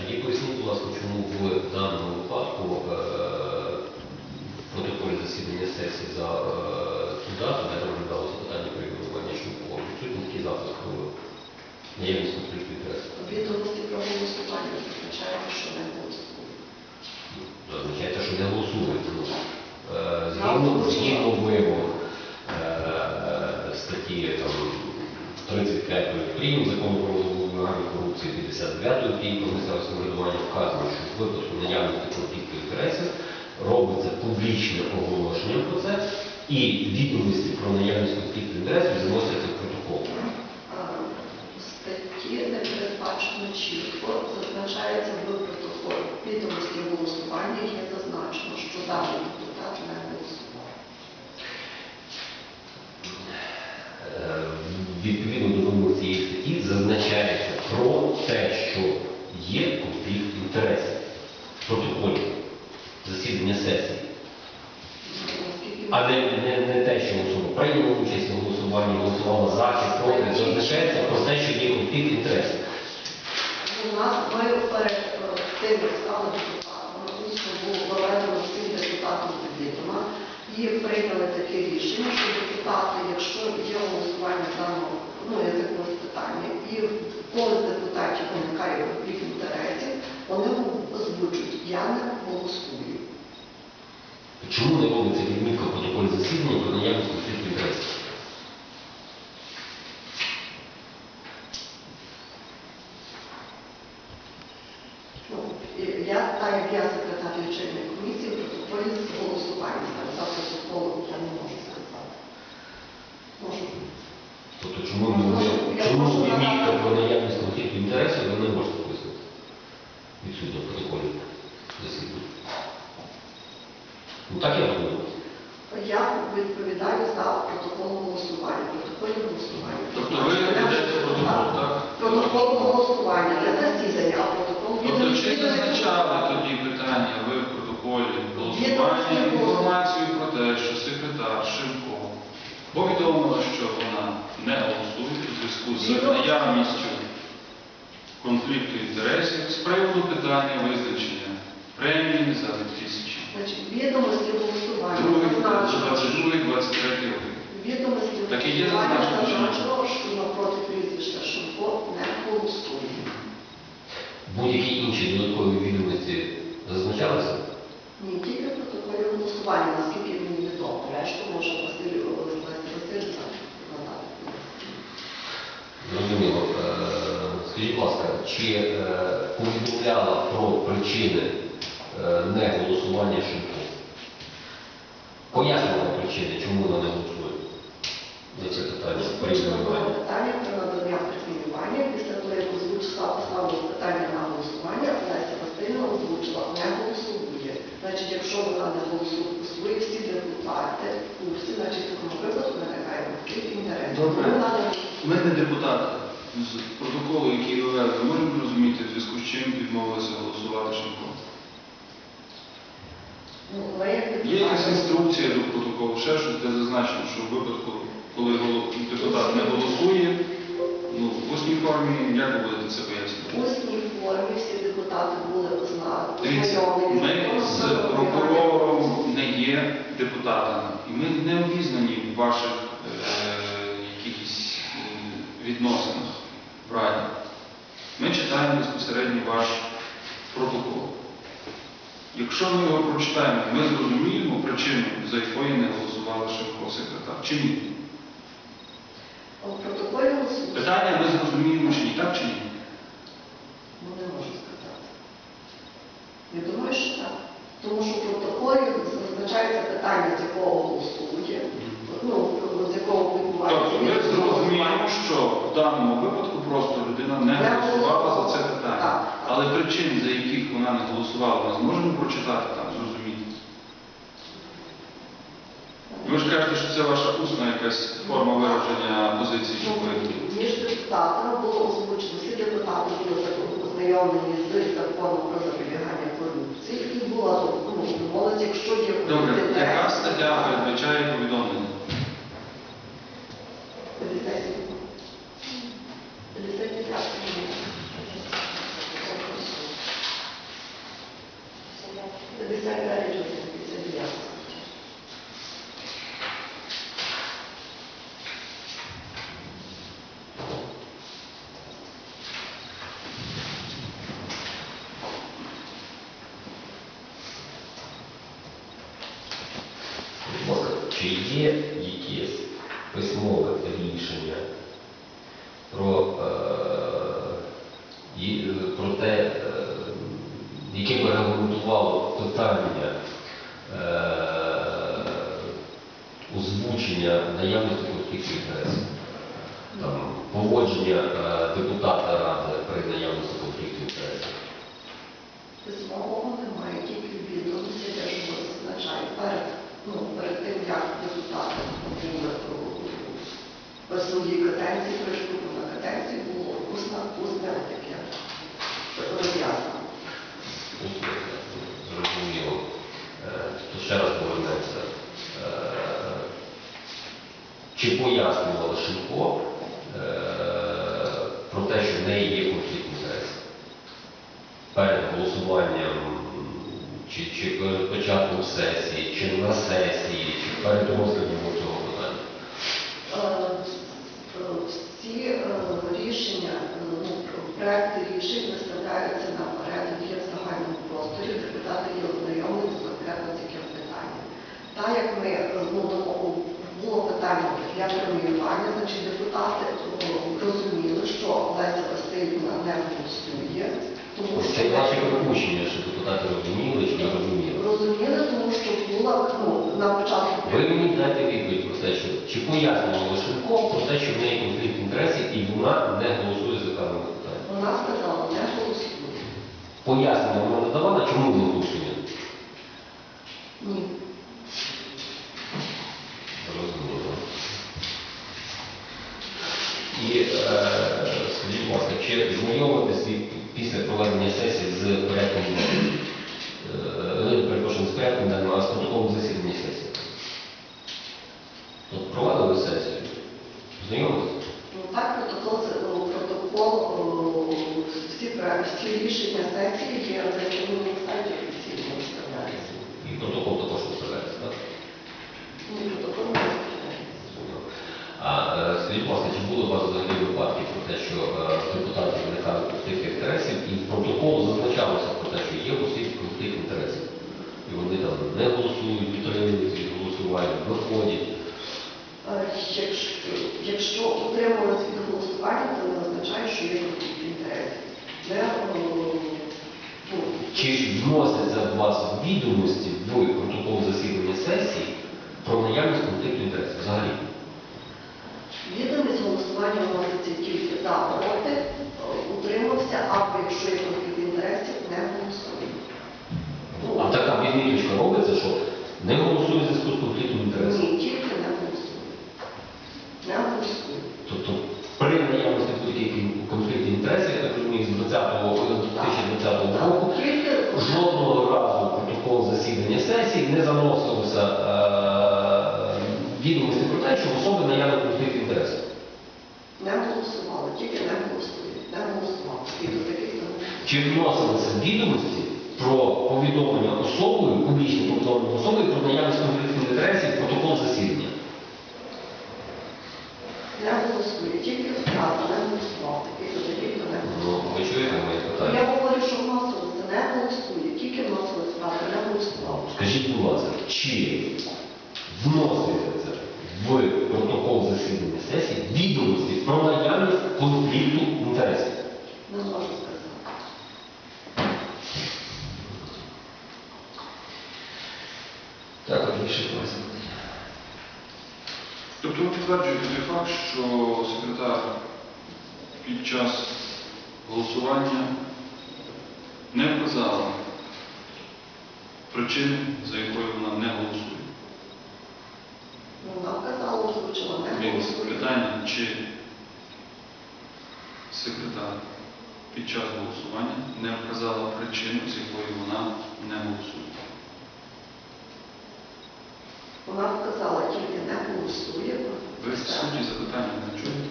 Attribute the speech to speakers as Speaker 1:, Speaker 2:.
Speaker 1: Тоді поясніть, будь ласка, чому в даному випадку е, протоколі засідання сесії за е, ту дату, де розглядалося питання про ігнорування Шумкова, відсутній такий запис про наявність конфлікту інтересів.
Speaker 2: Відомості про голосування означає, що не голосує.
Speaker 1: Означає, те, що не голосують. Ну, е, Згідно, е, статті 35 прим. закону про вимагання корупції 59 прим. про місцеве самоврядування вказано, що в випадку наявності конфлікту інтересів робиться публічне оголошення про це і відомості про наявність конфлікту інтересів заносяться в протокол.
Speaker 2: Статті не передбачено чітко, зазначається в протоколі відомості голосування, є зазначено, що даний депутат не голосував.
Speaker 1: Е, Відповідно до вимог цієї статті те, що є конфлікт інтересів в протоколі засідання сесії,
Speaker 2: Наскільки
Speaker 1: а не, не, те, що особа прийняла участь у голосуванні, голосувала за чи проти, зазначається про те, що є конфлікт інтересів.
Speaker 2: У нас ми перед е, тим, стали депутатами, було проведено всім депутатам відома і прийняли таке рішення, що депутати, якщо є голосування даного ну, якогось питання, і коли депутатів виникає конфлікт інтересів, вони озвучують, я не голосую.
Speaker 1: Чому не робиться відмітка в протоколі засідання про наявність конфлікту інтересів?
Speaker 2: Ну, і я, так як я секретар лічильної комісії, в протоколі з голосування за протоколом я не можу сказати. Можу.
Speaker 1: Тобто чому, не- чому відмітка про наявність конфлікту інтересів ви не можете пояснити? Відсутня в протоколі засідання. Ну так я думаю.
Speaker 2: Я відповідаю за протокол голосування, протоколі голосування.
Speaker 3: Тобто ви ведете протокол, так?
Speaker 2: Протокол голосування для засідання, а протокол
Speaker 3: Тобто чи зазначали тоді питання ви в протоколі голосування інформацію про те, що секретар Шимко повідомила, що вона не голосує зв'язку з наявністю конфлікту інтересів з приводу питання визначення премії за 2000.
Speaker 2: Значить, відомості голосування
Speaker 3: Другий, 22 23 рік.
Speaker 2: відомості
Speaker 3: Так і є зазначено,
Speaker 2: що напроти прізвища Шимко не голосує.
Speaker 1: Будь-які інші додаткові відомості зазначалися?
Speaker 2: Ні, тільки в протоколі голосування, наскільки мені відомо. Решту може Василь Олександр Васильович надати.
Speaker 1: Зрозуміло. Е, Скажіть, будь ласка, чи е, повідомляла про причини е, неголосування Шимко? Пояснювала причини, чому вона не голосує за це питання перейменування?
Speaker 2: питання про надання преміювання. Після того, як озвучила поставила питання на голосування, Леся Васильівна озвучила, не голосує. Значить, якщо вона не голосує, всі депутати в курсі, значить, в такому випадку виникає конфлікт інтересів. Не
Speaker 3: Ми не депутати. З протоколу, який ви вели, можемо розуміти, в зв'язку з чим відмовилися голосувати Шимко.
Speaker 2: ну, ми як
Speaker 3: Є якась інструкція до протоколу, ще щось, де зазначено, що в випадку, коли голо- депутат не голосує, ну, в усній формі, як ви будете це
Speaker 2: В
Speaker 3: пояснювати?
Speaker 2: усній формі всі депутати були озна-
Speaker 3: Дивіться,
Speaker 2: ознайомлені
Speaker 3: ми з прокурором не є депутатами, і ми не обізнані в ваших е, якихось е, відносинах в Раді. Ми читаємо безпосередньо ваш протокол. Якщо ми його прочитаємо, ми зрозуміємо причину, за якою не голосували Шевко секретар. Чи ні? Питання ми зрозуміємо, чи ні, так чи ні?
Speaker 2: Ну, не можу сказати. Я думаю, що так. Тому що в протоколі зазначається питання, з якого голосує, ну, з якого відбувається.
Speaker 3: Тобто ми зрозуміємо, що в даному випадку просто людина не
Speaker 2: Не
Speaker 3: голосувала за це
Speaker 2: голосувала.
Speaker 3: питання.
Speaker 2: Так.
Speaker 3: Але причин, за яких вона не голосувала, ми зможемо прочитати там, зрозуміти. Ви ж кажете, що це ваша усна якась форма вираження позиції, що ви.
Speaker 2: Між депутатами було озвучено, всі депутати були ознайомлені з законом про запобігання корупції і була ну, домовленість, якщо є
Speaker 3: Добре, яка стаття передбачає повідомлення?
Speaker 1: Чи є якесь письмове рішення про, е, про те, е, яке би регламентувало питання е, озвучення наявності конфлікту інтересів? Там, поводження е, депутата ради при наявності конфлікту інтересів.
Speaker 2: Письмового немає, тільки відомості, де ж зазначає перед, ну, перед тим, як отримали по своїй каденції, прийшли на каденції, було усна, усне таке роз'яснення.
Speaker 1: Зрозуміло. Тут ще раз повернемося. Е, Чи пояснювала Шимко е, про те, що в неї є конфлікт інтересів? Перед голосуванням, чи, чи перед початком сесії, чи на сесії, чи перед розглядом цього питання?
Speaker 2: Е, е, Всі е, рішення, е, ну, проекти рішень виставляються наперед, є в загальному просторі, депутати є ознайомлені з конкретно з яким питанням. Так як ми е, ну, було питання для преміювання, значить депутати е, розуміли, що Леся Васильівна не голосує, тому що
Speaker 1: Це ваші припущення, що депутати розуміли чи не розуміли?
Speaker 2: розуміли, тому що була ну, на початку
Speaker 1: Ви мені дайте відповідь про те, що чи пояснювала Шимко про те, що в неї конфлікт інтересів і вона не голосує за даним питанням.
Speaker 2: вона сказала, не голосує.
Speaker 1: Пояснення вона надавала, чому не голосує?
Speaker 2: Ні.
Speaker 1: Зрозуміло. І е, скажіть, будь ласка, чи знайомитесь ви після проведення сесії з порядком? Е, перепрошую, з порядком денного, а з протоколом засідання сесії? От провадили сесію? Знайомились?
Speaker 2: Ну, так, протокол, ну, протокол, всі, рішення сесії є на на сайті офіційно виставляється.
Speaker 1: І протокол також виставляється, так?
Speaker 2: Ні, протокол не виставляється.
Speaker 1: Зрозуміло. А е, скажіть, будь ласка, чи були у вас взагалі випадки про те, що е, в депутатів виникали конфлікти інтересів, і в протоколу зазначалося про те, що є конфлікт конфлікт інтересів. І вони там не голосують, підтримують від голосування, виходять.
Speaker 2: Е, Якщо, якщо утримувалися від голосування, це не означає, що є конфлікт інтересів. Ну,
Speaker 1: Чи вносяться у вас відомості в протокол засідання сесії про наявність конфлікту інтересів взагалі?
Speaker 2: відомість голосування вноситься тільки за проти, е, утримався, або якщо є конфлікт інтересів, не голосує. Ну,
Speaker 1: А така відміточка робиться, що не голосує зв'язку з конфліктом інтересів.
Speaker 2: Ні, тільки не голосує. Не голосує.
Speaker 1: Тобто при наявності будь-яких конфліктів інтересів, я так розумію, з 2020 року жодного разу протокол засідання сесії не заносилося е, відомості про те, що особи наявний конфлікт інтересів.
Speaker 2: не голосували, тільки не голосує. Не голосували.
Speaker 1: Чи вносилися відомості про повідомлення особою, публічне повідомлення особою про наявність конфлікту інтересів протокол засідання?
Speaker 2: не голосує, тільки вправо, не голосував. такий тоді таких не
Speaker 1: Ну,
Speaker 2: голосував.
Speaker 1: ви чуєте моє
Speaker 2: Я говорю, що вносилося, не голосує, тільки вносилося, справа не голосував.
Speaker 1: Скажіть, будь ласка, чи вноситься в протокол засідання сесії відомості про наявність конфлікту інтересів?
Speaker 2: Не можу сказати.
Speaker 1: Так, от більше просимо.
Speaker 3: Тобто ви підтверджуєте той факт, що секретар під час голосування не вказала причини, за якою вона не голосує.
Speaker 2: Ну, Вона вказала, озвучила, не голосує.
Speaker 3: питання, чи секретар під час голосування не вказала причину, з якої вона не голосує.
Speaker 2: Вона вказала, тільки не голосує.
Speaker 3: Ви суті запитання не чуєте?